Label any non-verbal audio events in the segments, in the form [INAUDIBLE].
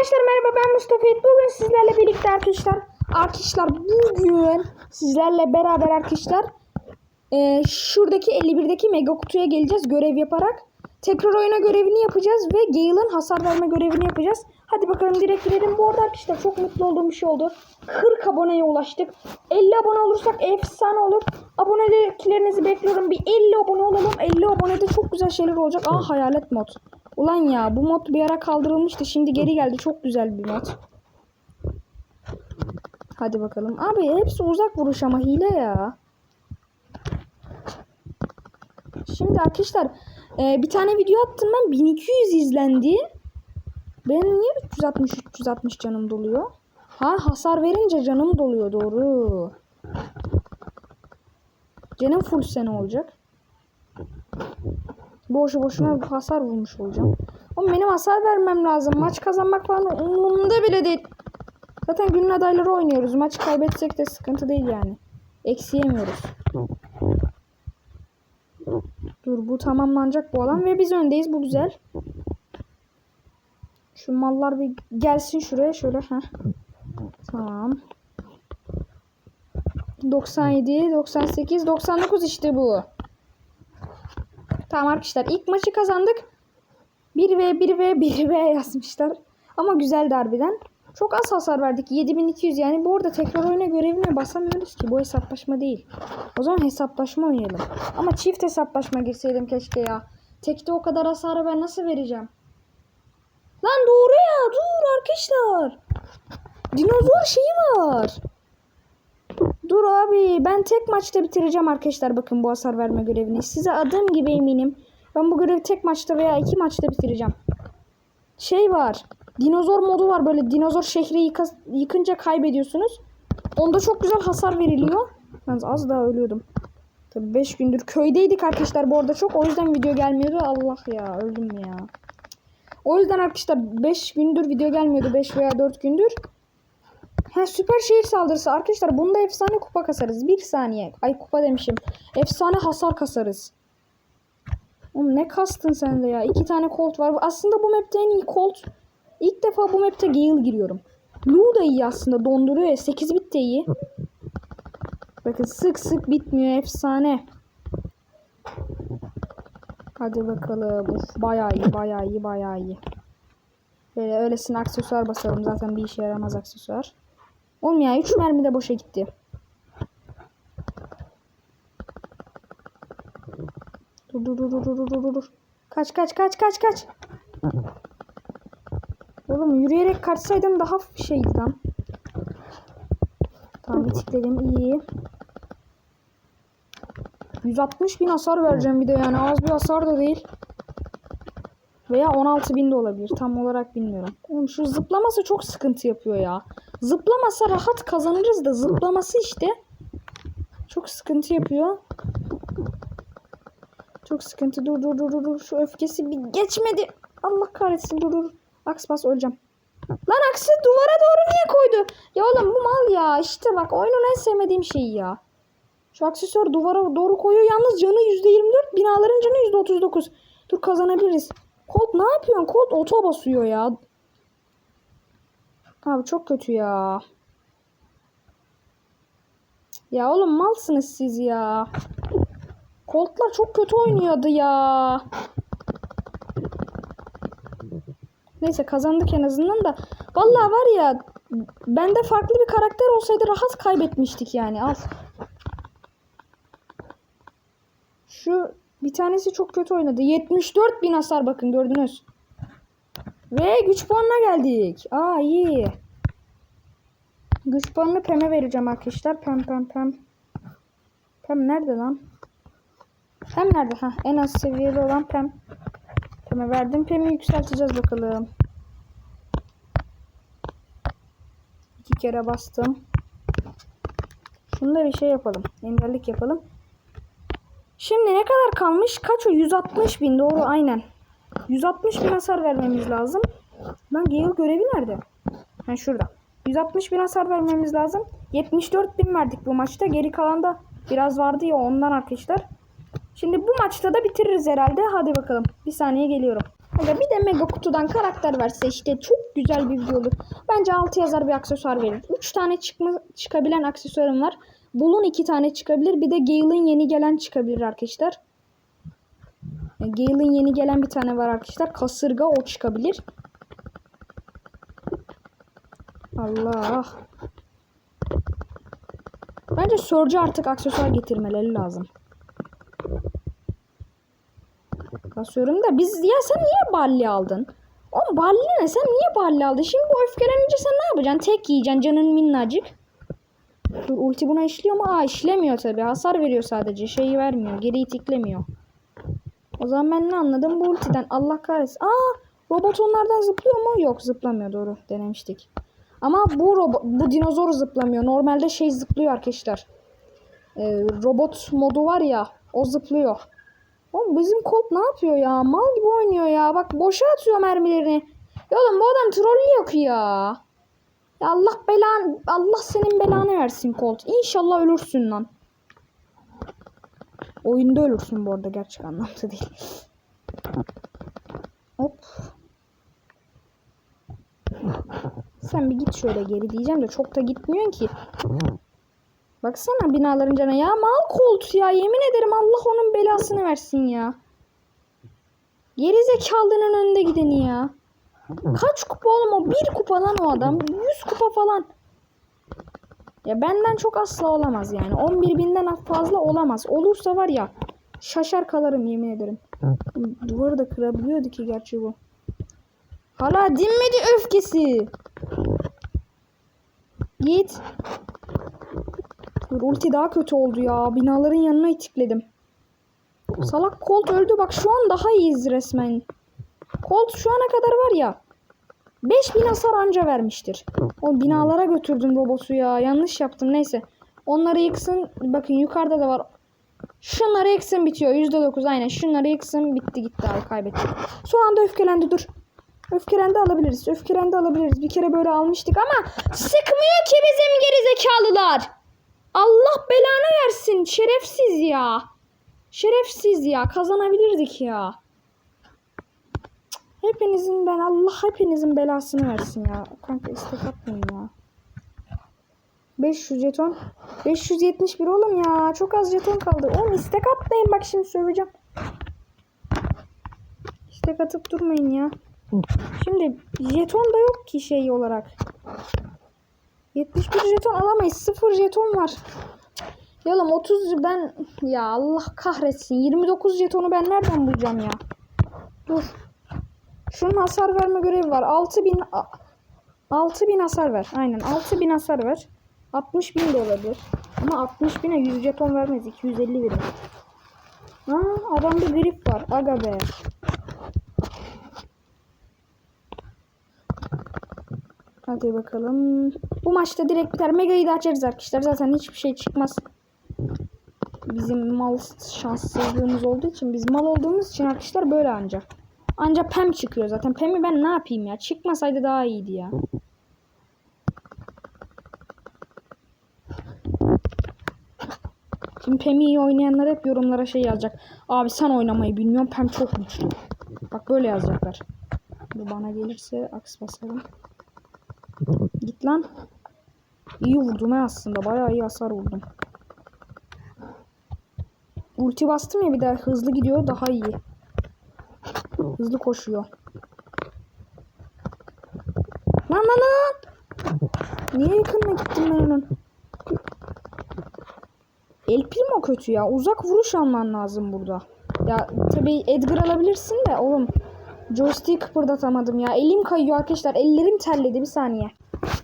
Arkadaşlar merhaba ben Mustafa. Bugün sizlerle birlikte arkadaşlar Arkadaşlar bugün sizlerle beraber arkadaşlar e, Şuradaki 51'deki mega kutuya geleceğiz görev yaparak. Tekrar oyuna görevini yapacağız ve Gale'ın hasar verme görevini yapacağız. Hadi bakalım direkt girelim Bu arada arkadaşlar çok mutlu olduğum bir şey oldu. 40 aboneye ulaştık. 50 abone olursak efsane olur. Aboneliklerinizi bekliyorum. Bir 50 abone olalım. 50 abonede çok güzel şeyler olacak. Aa hayalet mod Ulan ya bu mod bir ara kaldırılmıştı. Şimdi geri geldi. Çok güzel bir mod. Hadi bakalım. Abi hepsi uzak vuruş ama hile ya. Şimdi arkadaşlar e, bir tane video attım ben. 1200 izlendi. Benim niye 360 360 canım doluyor? Ha hasar verince canım doluyor doğru. Canım full sene olacak. Boşu boşuna bir hasar vurmuş olacağım. Oğlum benim hasar vermem lazım. Maç kazanmak falan umurumda bile değil. Zaten günün adayları oynuyoruz. Maç kaybetsek de sıkıntı değil yani. Eksi yemiyoruz. Dur bu tamamlanacak bu alan ve biz öndeyiz. Bu güzel. Şu mallar bir gelsin şuraya şöyle. Heh. Tamam. 97, 98, 99 işte bu. Tamam arkadaşlar ilk maçı kazandık. 1v 1v 1v yazmışlar. Ama güzel harbiden. Çok az hasar verdik. 7200 yani. Bu arada tekrar oyuna görevine basamıyoruz ki. Bu hesaplaşma değil. O zaman hesaplaşma oynayalım. Ama çift hesaplaşma girseydim keşke ya. Tekte o kadar hasarı ben nasıl vereceğim? Lan doğru ya. Dur arkadaşlar. Dinozor şeyi var. Dur abi ben tek maçta bitireceğim arkadaşlar bakın bu hasar verme görevini. Size adım gibi eminim. Ben bu görevi tek maçta veya iki maçta bitireceğim. Şey var. Dinozor modu var böyle dinozor şehri yıkınca kaybediyorsunuz. Onda çok güzel hasar veriliyor. Yalnız az daha ölüyordum. Tabii 5 gündür köydeydik arkadaşlar bu arada çok. O yüzden video gelmiyordu. Allah ya öldüm ya. O yüzden arkadaşlar 5 gündür video gelmiyordu. 5 veya 4 gündür. Ha süper şehir saldırısı arkadaşlar bunda efsane kupa kasarız. Bir saniye. Ay kupa demişim. Efsane hasar kasarız. Oğlum ne kastın sen de ya. İki tane Colt var. Aslında bu map'te en iyi Colt. İlk defa bu map'te Gale giriyorum. Lu da iyi aslında donduruyor ya. 8 bit de iyi. Bakın sık sık bitmiyor. Efsane. Hadi bakalım. Uf, bayağı iyi bayağı iyi bayağı iyi. Böyle öylesine aksesuar basarım. Zaten bir işe yaramaz aksesuar. Oğlum ya 3 mermi de boşa gitti. Dur dur dur dur dur dur dur. Kaç kaç kaç kaç kaç. Oğlum yürüyerek kaçsaydım daha şeydi lan. Tamam bitikledim iyi. 160 bin hasar vereceğim bir de yani az bir hasar da değil. Veya 16 bin de olabilir. Tam olarak bilmiyorum. Oğlum şu zıplaması çok sıkıntı yapıyor ya. Zıplamasa rahat kazanırız da zıplaması işte çok sıkıntı yapıyor. Çok sıkıntı. Dur dur dur dur. Şu öfkesi bir geçmedi. Allah kahretsin. Dur dur. Aks bas öleceğim. Lan aksi duvara doğru niye koydu? Ya oğlum bu mal ya. İşte bak oyunun en sevmediğim şeyi ya. Şu aksesuar duvara doğru koyuyor. Yalnız canı %24. Binaların canı %39. Dur kazanabiliriz. Colt ne yapıyorsun? Colt oto basıyor ya. Abi çok kötü ya. Ya oğlum malsınız siz ya. Colt'lar çok kötü oynuyordu ya. Neyse kazandık en azından da. Vallahi var ya bende farklı bir karakter olsaydı rahat kaybetmiştik yani. Al. Şu bir tanesi çok kötü oynadı. 74 bin hasar bakın gördünüz. Ve güç puanına geldik. Aa iyi. Güç puanını Pem'e vereceğim arkadaşlar. Pem pem pem. Pem nerede lan? Pem nerede? Ha, en az seviyeli olan Pem. Pem'e verdim. Pem'i yükselteceğiz bakalım. İki kere bastım. Şunda bir şey yapalım. Engellik yapalım. Şimdi ne kadar kalmış? Kaç o? 160 bin. Doğru aynen. 160 bin hasar vermemiz lazım. Lan Gale görevi nerede? Ha şurada. 160 bin hasar vermemiz lazım. 74 bin verdik bu maçta. Geri kalan da biraz vardı ya ondan arkadaşlar. Şimdi bu maçta da bitiririz herhalde. Hadi bakalım. Bir saniye geliyorum. Aga bir de mega kutudan karakter verse işte çok güzel bir video olur. Bence 6 yazar bir aksesuar verir. 3 tane çıkma, çıkabilen aksesuarım var. Bull'un 2 tane çıkabilir. Bir de Gale'ın yeni gelen çıkabilir arkadaşlar. Gale'ın yeni gelen bir tane var arkadaşlar. Kasırga o çıkabilir. Allah. Bence Surge'e artık aksesuar getirmeleri lazım. Basıyorum da biz ya sen niye balli aldın? O balli ne? Sen niye balli aldın? Şimdi bu öfkelenince sen ne yapacaksın? Tek yiyeceksin canın minnacık. Dur ulti buna işliyor mu? Aa işlemiyor tabi. Hasar veriyor sadece. Şeyi vermiyor. Geri itiklemiyor. O zaman ben ne anladım bu ultiden? Allah kahretsin. Aa robot onlardan zıplıyor mu? Yok zıplamıyor doğru. Denemiştik. Ama bu robot, bu dinozor zıplamıyor. Normalde şey zıplıyor arkadaşlar. Ee, robot modu var ya o zıplıyor. Oğlum bizim Colt ne yapıyor ya? Mal gibi oynuyor ya. Bak boşa atıyor mermilerini. Ya oğlum bu adam trollüyor ki ya. Ya Allah belan Allah senin belanı versin Colt. İnşallah ölürsün lan. Oyunda ölürsün bu arada gerçek anlamda değil. Hop. Sen bir git şöyle geri diyeceğim de çok da gitmiyorsun ki. Baksana binaların canı ya mal Colt ya yemin ederim Allah onun belasını versin ya. Geri zekalının önünde gideni ya. Kaç kupa oğlum o? Bir kupa lan o adam. Yüz kupa falan. Ya benden çok asla olamaz yani. 11 binden fazla olamaz. Olursa var ya şaşar kalarım yemin ederim. Duvarı da kırabiliyordu ki gerçi bu. Hala dinmedi öfkesi. Git. Dur ulti daha kötü oldu ya. Binaların yanına itikledim. Salak Colt öldü. Bak şu an daha iyiyiz resmen. Colt şu ana kadar var ya 5000 hasar anca vermiştir. O binalara götürdüm robotu ya. Yanlış yaptım. Neyse. Onları yıksın. Bakın yukarıda da var. Şunları yıksın bitiyor. %9 aynen. Şunları yıksın bitti gitti abi kaybettik. Son anda öfkelendi dur. Öfkelendi alabiliriz. Öfkelendi alabiliriz. Bir kere böyle almıştık ama sıkmıyor ki bizim gerizekalılar. Allah belanı versin. Şerefsiz ya. Şerefsiz ya. Kazanabilirdik ya. Hepinizin ben Allah hepinizin belasını versin ya. Kanka istek atmayın ya. 500 jeton. 571 oğlum ya. Çok az jeton kaldı. Oğlum istek atmayın bak şimdi söyleyeceğim. İstek atıp durmayın ya. Şimdi jeton da yok ki şey olarak. 71 jeton alamayız. 0 jeton var. Ya oğlum 30 ben ya Allah kahretsin. 29 jetonu ben nereden bulacağım ya? Dur. Şunun hasar verme görevi var. 6000 a- 6000 hasar ver. Aynen 6000 hasar ver. 60 bin de olabilir. Ama 60 bine 100 jeton vermez. 250 verir. Ha, adamda grip var. Aga be. Hadi bakalım. Bu maçta direkt biter. Mega'yı da açarız arkadaşlar. Zaten hiçbir şey çıkmaz. Bizim mal şanssızlığımız olduğu için biz mal olduğumuz için arkadaşlar böyle ancak. Ancak Pem çıkıyor zaten. Pem'i ben ne yapayım ya? Çıkmasaydı daha iyiydi ya. Şimdi Pem'i iyi oynayanlar hep yorumlara şey yazacak. Abi sen oynamayı bilmiyorsun. Pem çok güçlü. Bak böyle yazacaklar. Bu bana gelirse aks basarım. Git lan. İyi vurdum ha aslında. Bayağı iyi hasar vurdum. Ulti bastım ya bir daha hızlı gidiyor daha iyi. Hızlı koşuyor. Lan lan lan. Niye yakınına gittim ben onun? El Primo kötü ya. Uzak vuruş alman lazım burada. Ya tabii Edgar alabilirsin de oğlum. Joystick'i kıpırdatamadım ya. Elim kayıyor arkadaşlar. Ellerim terledi bir saniye.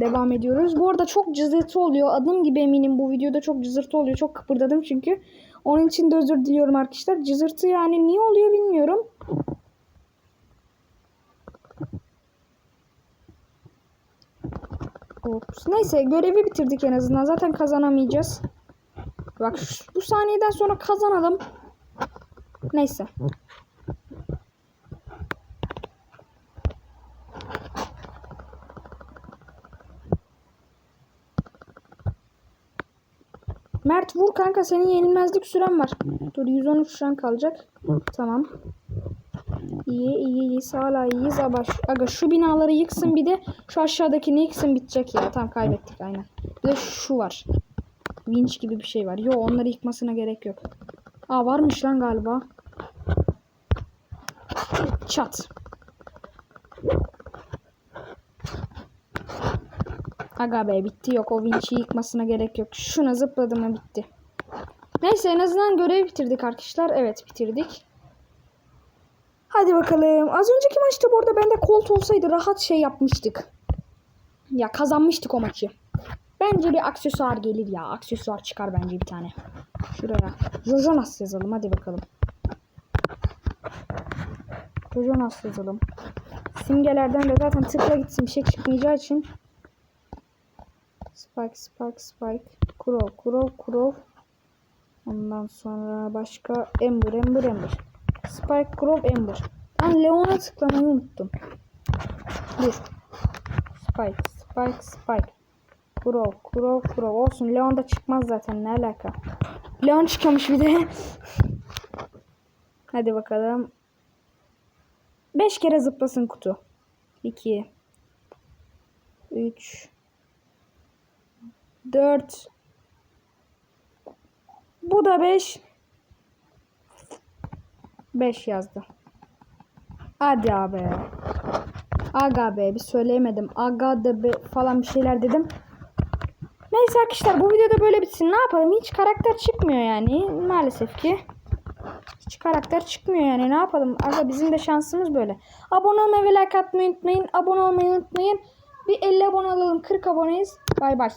Devam ediyoruz. Bu arada çok cızırtı oluyor. Adım gibi eminim bu videoda çok cızırtı oluyor. Çok kıpırdadım çünkü. Onun için de özür diliyorum arkadaşlar. Cızırtı yani niye oluyor bilmiyorum. Ops. Neyse görevi bitirdik en azından. Zaten kazanamayacağız. Bak bu saniyeden sonra kazanalım. Neyse. Mert vur kanka senin yenilmezlik süren var. Dur 113 şu an kalacak. Tamam. İyi iyi iyiyiz hala iyiyiz ama aga şu binaları yıksın bir de şu aşağıdakini yıksın bitecek ya. Tamam kaybettik aynen. Bir de şu var. Vinç gibi bir şey var. Yo onları yıkmasına gerek yok. Aa varmış lan galiba. Çat. Aga be bitti yok o vinçi yıkmasına gerek yok. Şuna zıpladı mı bitti. Neyse en azından görev bitirdik arkadaşlar. Evet bitirdik. Hadi bakalım. Az önceki maçta bu arada bende kolt olsaydı rahat şey yapmıştık. Ya kazanmıştık o maçı. Bence bir aksesuar gelir ya. Aksesuar çıkar bence bir tane. Şuraya. Jojonas yazalım hadi bakalım. Jojonas yazalım. Simgelerden de zaten tıkla gitsin bir şey çıkmayacağı için. Spike, Spike, Spike. Kurov, Kurov, Kurov. Ondan sonra başka Ember, Ember, Ember. Spike, Kurov, Ember. Ben Leon'a tıklamayı unuttum. Dur. Spike, Spike, Spike. Kurov, Kurov, Kurov. Olsun Leon da çıkmaz zaten ne alaka. Leon çıkıyormuş bir de. [LAUGHS] Hadi bakalım. 5 kere zıplasın kutu. 2 3 4 Bu da 5 5 yazdı. Hadi abi. Aga be bir söyleyemedim. Aga da be falan bir şeyler dedim. Neyse arkadaşlar bu videoda böyle bitsin. Ne yapalım? Hiç karakter çıkmıyor yani. Maalesef ki. Hiç karakter çıkmıyor yani. Ne yapalım? Aga bizim de şansımız böyle. Abone olmayı ve like atmayı unutmayın. Abone olmayı unutmayın. Bir 50 abone alalım. 40 aboneyiz. Bay bay.